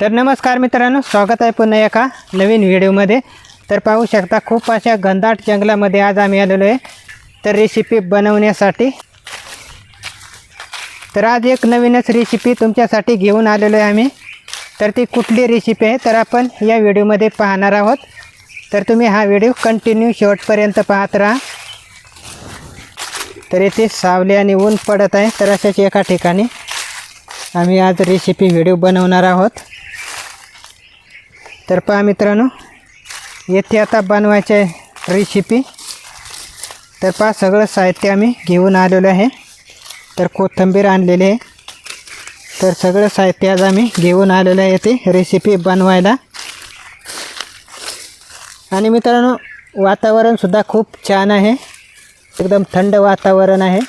तर नमस्कार मित्रांनो स्वागत आहे पुन्हा एका नवीन व्हिडिओमध्ये. तर पाहू शकता खूप अशा घनदाट जंगलामध्ये आज आम्ही आलेलो आहे. तर रेसिपी बनवण्यासाठी. तर आज एक नवीनच रेसिपी तुमच्यासाठी घेऊन आलेलो आहे आम्ही. तर ती कुठली रेसिपी आहे तर आपण या व्हिडिओमध्ये पाहणार आहोत. तर तुम्ही हा व्हिडिओ कंटिन्यू शेवटपर्यंत पाहत राहा. तर येथे सावली आणि ऊन पडत आहे तर अशाच एका ठिकाणी आम्ही आज रेसिपी व्हिडिओ बनवणार आहोत. तर पहा मित्रांनो येथे आता बनवायचे रेसिपी तर पहा सगळं साहित्य आम्ही घेऊन आलेलो आहे. तर कोथिंबीर आणलेली आहे. तर सगळं साहित्य आज आम्ही घेऊन आलेलं आहे येथे रेसिपी बनवायला. आणि मित्रांनो वातावरणसुद्धा खूप छान आहे. एकदम थंड वातावरण आहे.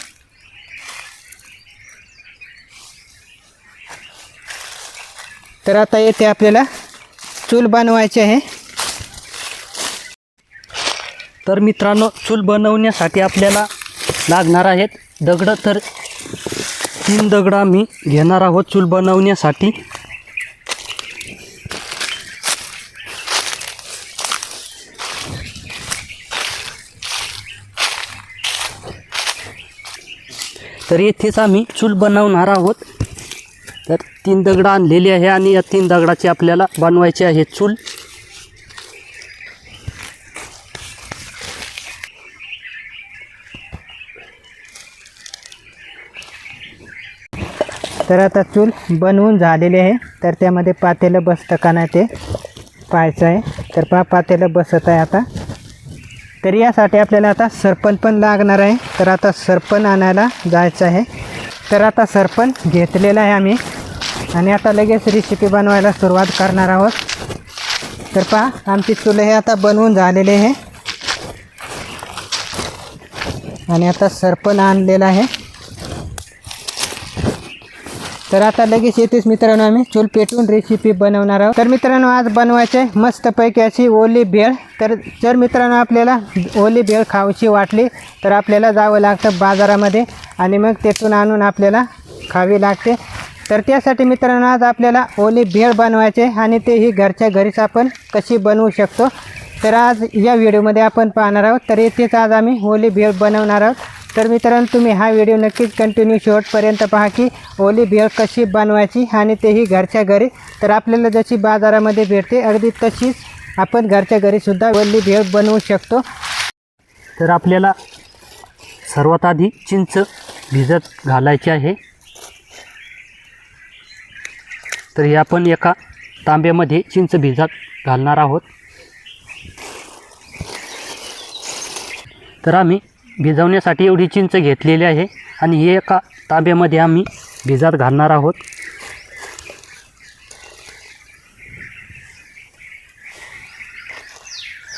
तर आता येथे आपल्याला चूल बनवायची आहे. तर मित्रांनो चूल बनवण्यासाठी आपल्याला लागणार आहेत दगडं. तर तीन दगडं आम्ही घेणार आहोत चूल बनवण्यासाठी. तर येथेच आम्ही चूल बनवणार आहोत. तीन दगडं आणलेली आहे आणि या तीन दगडाची आपल्याला बनवायची आहे चूल. तर आता चूल बनवून झालेली आहे. तर त्यामध्ये पातेलं बसतं का नाही ते पाहायचं आहे. तर पहा पातेलं बसत आहे आता. तर यासाठी आपल्याला आता सरपण पण लागणार आहे. तर आता सरपण आणायला जायचं आहे. तर आता सरपण घेतलेलं आहे आम्ही. आणि आता लगेच रेसिपी बनवायला सुरुवात करणार आहोत. तर पहा आमची चूल हे आता बनवून झालेले आहे. आणि आता सरपण आणलेलं आहे. तर आता लगेच येतेच मित्रांनो आम्ही. चूल पेटून रेसिपी बनवणार आहोत. तर मित्रांनो आज बनवायचे मस्तपैकी अशी ओली भेळ. तर जर मित्रांनो आपल्याला ओली भेळ खाऊची वाटली तर आपल्याला जावं लागतं बाजारामध्ये. आणि मग तेथून आणून आपल्याला खावी लागते. तर त्यासाठी मित्रांनो आज आपल्याला ओली भेळ बनवायचे आणि तेही घरच्या घरीच आपण कशी बनवू शकतो. तर आज या व्हिडिओमध्ये आपण पाहणार आहोत. तर येथेच आज आम्ही ओली भेळ बनवणार आहोत. तर मित्रांनो तुम्ही हा व्हिडिओ नक्कीच कंटिन्यू शेवटपर्यंत पहा की ओली भेळ कशी बनवायची आणि तेही घरच्या घरी. तर आपल्याला जशी बाजारामध्ये भेटते अगदी तशीच आपण घरच्या घरीसुद्धा ओली भेळ बनवू शकतो. तर आपल्याला सर्वात आधी चिंच भिजत घालायची आहे. तर हे आपण एका तांब्यामध्ये चिंच भिजत घालणार आहोत. तर आम्ही भिजवण्यासाठी एवढी चिंच घेतलेली आहे आणि हे एका तांब्यामध्ये आम्ही भिजत घालणार आहोत.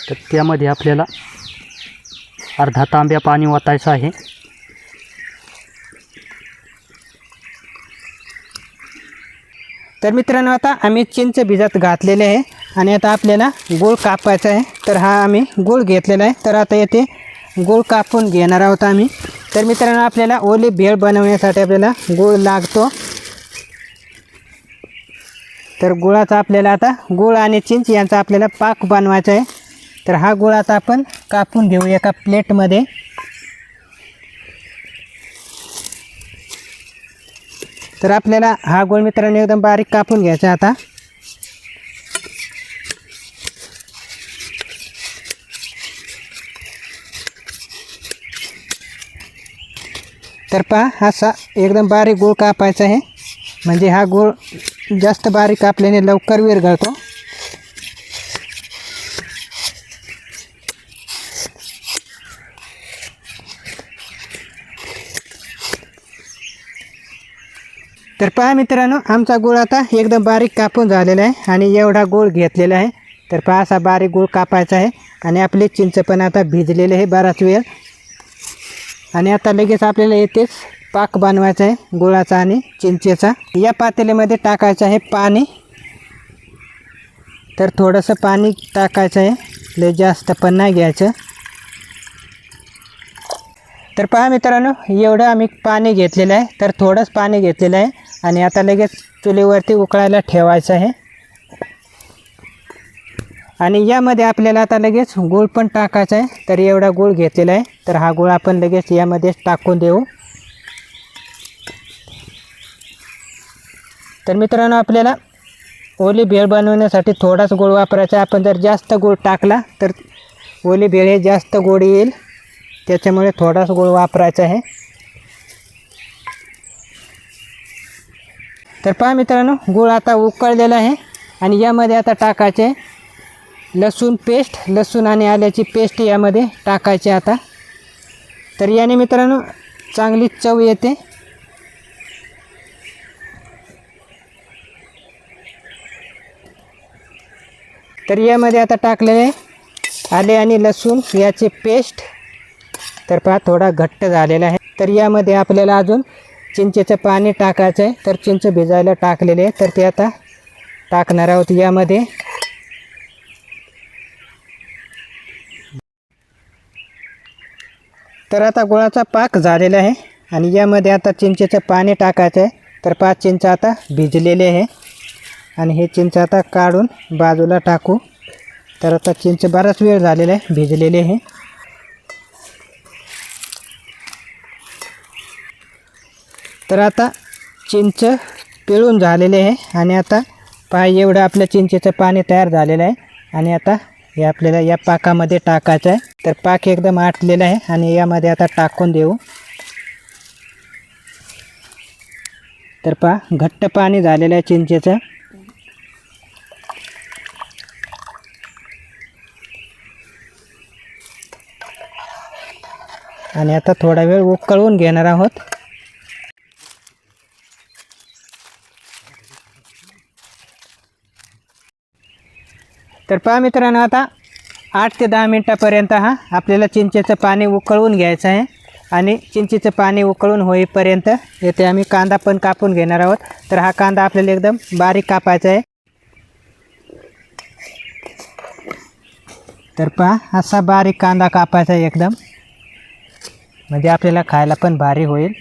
तर त्यामध्ये आपल्याला अर्धा तांब्या पाणी वाचायचं आहे. तर मित्रांनो आता आम्ही चिंच भिजत घातलेले आहे आणि आता आपल्याला गूळ कापायचा आहे. तर हा आम्ही गूळ घेतलेला आहे. तर आता येथे गूळ कापून घेणार आहोत आम्ही. तर मित्रांनो आपल्याला ओली भेळ बनवण्यासाठी आपल्याला गूळ लागतो. तर गुळाचा आपल्याला आता गुळ आणि चिंच यांचा आपल्याला पाक बनवायचा आहे. तर हा गुळ आता आपण कापून घेऊ एका प्लेटमध्ये. तर आपल्याला हा गोळ मित्रांनो एकदम बारीक कापून घ्यायचा आता. तर पहा असा एकदम बारीक गोळ कापायचा आहे. म्हणजे हा गोळ जास्त बारीक कापल्याने लवकर विरघळतो. तर पहा मित्रांनो आमचा गोळ आता एकदम बारीक कापून झालेला आहे आणि एवढा गूळ घेतलेला आहे. तर पहा असा बारीक गूळ कापायचा आहे आणि आपले चिंच पण आता भिजलेले आहे बराच वेळ. आणि आता लगेच आपल्याला येतेच पाक बनवायचा आहे गुळाचा आणि चिंचेचा. या पातेल्यामध्ये टाकायचं आहे पाणी. तर थोडंसं पाणी टाकायचं आहे लय जास्त पण नाही घ्यायचं. तर पहा मित्रांनो एवढं आम्ही पाणी घेतलेलं आहे. तर थोडंच पाणी घेतलेलं आहे. आणि आता लगेच चुलीवरती उकळायला ठेवायचं आहे. आणि यामध्ये आपल्याला आता लगेच गूळ पण टाकायचा आहे. तर एवढा गूळ घेतलेला आहे. तर हा गूळ आपण लगेच यामध्येच टाकून देऊ. तर मित्रांनो आपल्याला ओली भेळ बनवण्यासाठी थोडाच गूळ वापरायचा आहे. आपण जर जास्त गूळ टाकला तर ओली भेळ हे जास्त गोड येईल. त्याच्यामुळे थोडाच गूळ वापरायचा आहे. तर पहा मित्रांनो गूळ आता उकळलेला आहे आणि यामध्ये आता टाकायचे लसूण पेस्ट. लसूण आणि आल्याची पेस्ट यामध्ये टाकायची आता. तर याने मित्रांनो चांगली चव येते. तर यामध्ये आता टाकलेले आले आणि लसूण याचे पेस्ट. तर पहा थोडा घट्ट झालेला आहे. तर यामध्ये आपल्याला अजून चिंचेचं पाणी टाकायचं आहे. तर चिंच भिजायला टाकलेले आहे. तर ते आता टाकणार आहोत यामध्ये. तर आता गुळाचा पाक झालेला आहे. आणि यामध्ये आता चिंचेचं पाणी टाकायचं आहे. तर पाच चिंच आता भिजलेले आहे. आणि हे चिंच आता काढून बाजूला टाकू. तर आता चिंच बराच वेळ झालेला आहे. भिजलेले आहे. तर आता चिंच पिळून झालेले आहे आणि आता पा एवढं आपल्या चिंचेचं पाणी तयार झालेलं आहे. आणि आता हे आपल्याला या पाकामध्ये टाकायचं आहे. तर पाक एकदम आटलेला आहे आणि यामध्ये आता टाकून देऊ. तर पहा घट्ट पाणी झालेलं आहे चिंचेचं. आणि आता थोडा वेळ उकळवून घेणार आहोत. तर पहा मित्रांनो आता आठ ते दहा मिनटापर्यंत हा आपल्याला चिंचेचं पाणी उकळून घ्यायचं आहे आणि चिंचेचं पाणी उकळून होईपर्यंत येथे आम्ही कांदा पण कापून घेणार आहोत. तर हा कांदा आपल्याला एकदम बारीक कापायचा आहे. तर पहा असा बारीक कांदा कापायचा आहे एकदम. म्हणजे आपल्याला खायला पण भारी होईल.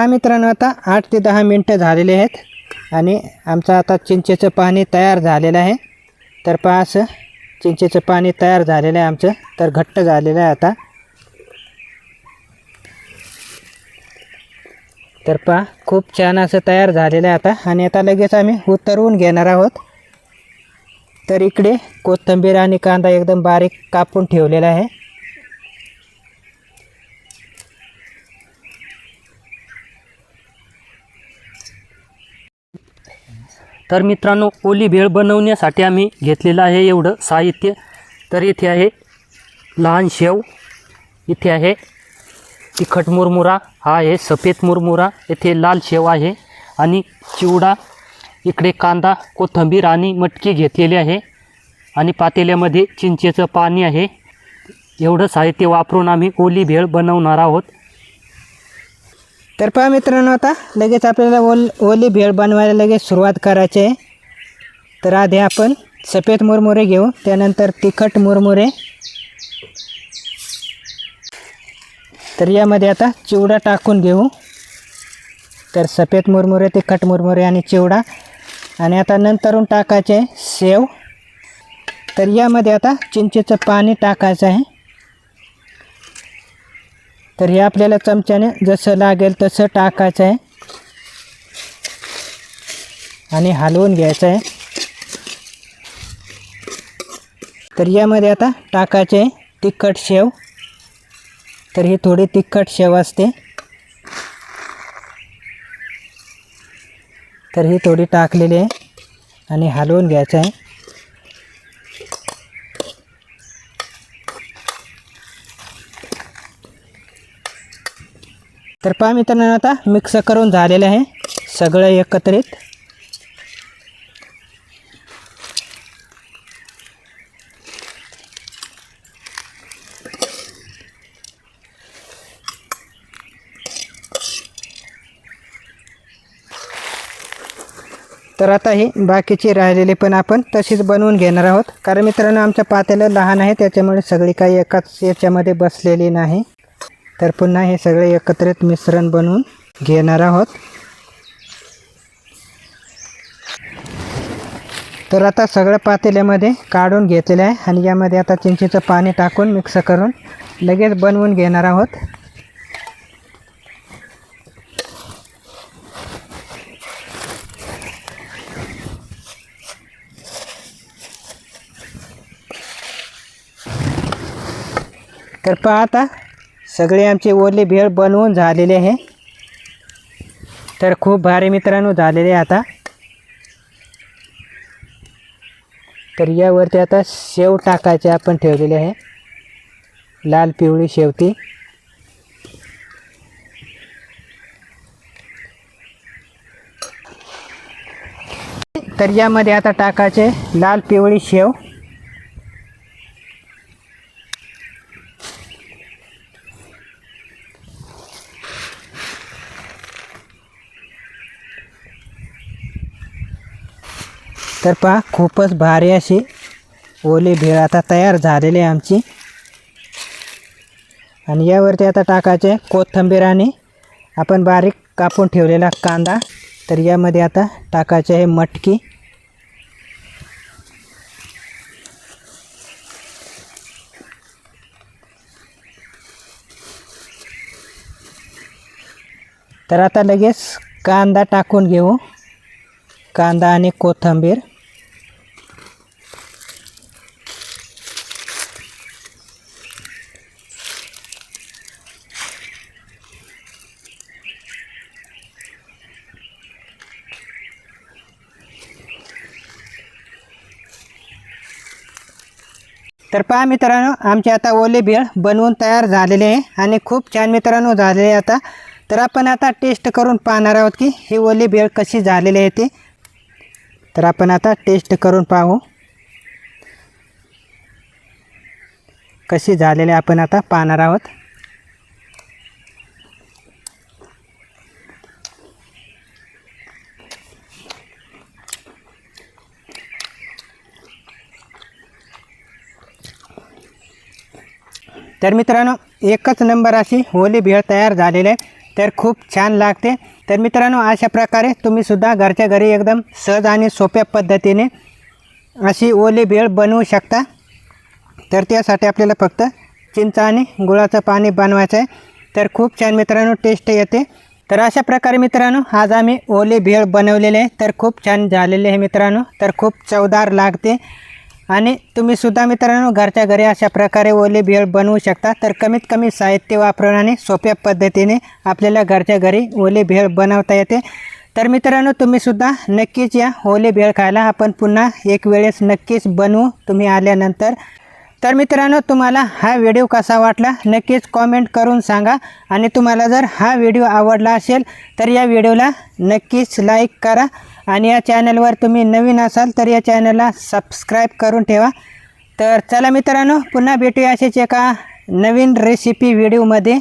हा मित्रांनो आता आठ ते दहा मिनटं झालेले आहेत आणि आमचं आता चिंचेचं पाणी तयार झालेलं आहे. तर पहा असं चिंचेचं पाणी तयार झालेलं आहे आमचं. तर घट्ट झालेलं आहे आता. तर पहा खूप छान असं तयार झालेलं आहे आता. आणि आता लगेच आम्ही उतरवून घेणार आहोत. तर इकडे कोथिंबीर आणि कांदा एकदम बारीक कापून ठेवलेला आहे. तर मित्रांनो ओली भेळ बनवण्यासाठी आम्ही घेतलेलं आहे एवढं साहित्य. तर इथे आहे लहान शेव इथे आहे तिखट मुरमुरा हा आहे सफेद मुरमुरा इथे लाल शेव आहे आणि चिवडा इकडे कांदा कोथिंबीर आणि मटकी घेतलेली आहे आणि पातेल्यामध्ये चिंचेचं पाणी आहे. एवढं साहित्य वापरून आम्ही ओली भेळ बनवणार आहोत. तर पहा मित्रांनो आता लगेच आपल्याला ओल ओली भेळ बनवायला लगेच सुरुवात करायची आहे. तर आधी आपण सफेद मुरमुरे घेऊ त्यानंतर तिखट मुरमुरे. तर यामध्ये आता चिवडा टाकून घेऊ. तर सफेद मुरमुरे तिखट मुरमुरे आणि चिवडा. आणि आता नंतरून टाकायचे आहे सेव. तर यामध्ये आता चिंचेचं पाणी टाकायचं आहे. तर हे आपल्याला चमच्याने जसं लागेल तसं टाकायचं आहे. आणि हलवून घ्यायचं आहे. तर यामध्ये आता टाकायचे आहे तिखट शेव. तर ही थोडी तिखट शेव असते. तर ही थोडी टाकलेली आहे आणि हलवून घ्यायचं आहे. तर पहा मित्रांनो आता मिक्स करून झालेलं आहे सगळं एकत्रित. तर आता ही बाकीची राहिलेले पण आपण तशीच बनवून घेणार आहोत. कारण मित्रांनो आमच्या पातेलं लहान आहे त्याच्यामुळे सगळी काही एकाच याच्यामध्ये बसलेली नाही. तर पुन्हा हे सगळे एकत्रित मिश्रण बनवून घेणार आहोत. तर आता सगळं पातेल्यामध्ये काढून घेतलेलं आहे आणि यामध्ये आता चिंचेचं पाणी टाकून मिक्स करून लगेच बनवून घेणार आहोत. तर पहा आता सगळे आमचे ओले भेळ बनवून झालेले आहे. तर खूप भारी मित्रांनो झालेले आहे आता. तर यावरती आता शेव टाकायचे आपण ठेवलेले आहे. लाल पिवळी शेवती तर यामध्ये आता टाकायचे लाल पिवळी शेव. तर पहा खूपच भारी अशी ओली भेळ आता तयार झालेली आहे आमची. आणि यावरती आता टाकायचे कोथंबीर आणि आपण बारीक कापून ठेवलेला कांदा. तर यामध्ये आता टाकायचे आहे मटकी. तर आता लगेच कांदा टाकून घेऊ. कांदा आणि कोथंबीर. तर पहा मित्रांनो आमचे आता ओले भेळ बनवून तयार झालेले आहे आणि खूप छान मित्रांनो झालेले आहे आता. तर आपण आता टेस्ट करून पाहणार आहोत की हे ओले भेळ कशी झालेली आहे ते. तर आपण आता टेस्ट करून पाहू. कशी झालेली आपण आता पाहणार आहोत. तर मित्रांनो एकच नंबर अशी होली भेळ तयार झालेली आहे. तर खूप छान लागते. तर मित्रांनो अशा प्रकारे तुम्हीसुद्धा घरच्या घरी एकदम सहज आणि सोप्या पद्धतीने अशी ओली भेळ बनवू शकता. तर त्यासाठी आपल्याला फक्त चिंच आणि गुळाचं पाणी बनवायचं आहे. तर खूप छान मित्रांनो टेस्ट येते. तर अशा प्रकारे मित्रांनो आज आम्ही ओले भेळ बनवलेले आहे. तर खूप छान झालेले आहे मित्रांनो. तर खूप चवदार लागते. आणि तुम्ही सुद्धा मित्रांनो घरच्या घरी अशा प्रकारे ओले भेळ बनवू शकता. तर कमीत कमी साहित्य वापरून आणि सोप्या पद्धतीने आपल्याला घरच्या घरी ओले भेळ बनवता येते. तर मित्रांनो तुम्हीसुद्धा नक्कीच या ओले भेळ खायला. आपण पुन्हा एक वेळेस नक्कीच बनवू तुम्ही आल्यानंतर. तर मित्रांनो तुम्हाला हा व्हिडिओ कसा वाटला नक्कीच कॉमेंट करून सांगा. आणि तुम्हाला जर हा व्हिडिओ आवडला असेल तर या व्हिडिओला नक्कीच लाईक करा. आणि या चॅनलवर तुम्ही नवीन असाल तर या चॅनलला सबस्क्राईब करून ठेवा. तर चला मित्रांनो पुन्हा भेटूया असेच एका नवीन रेसिपी व्हिडिओमध्ये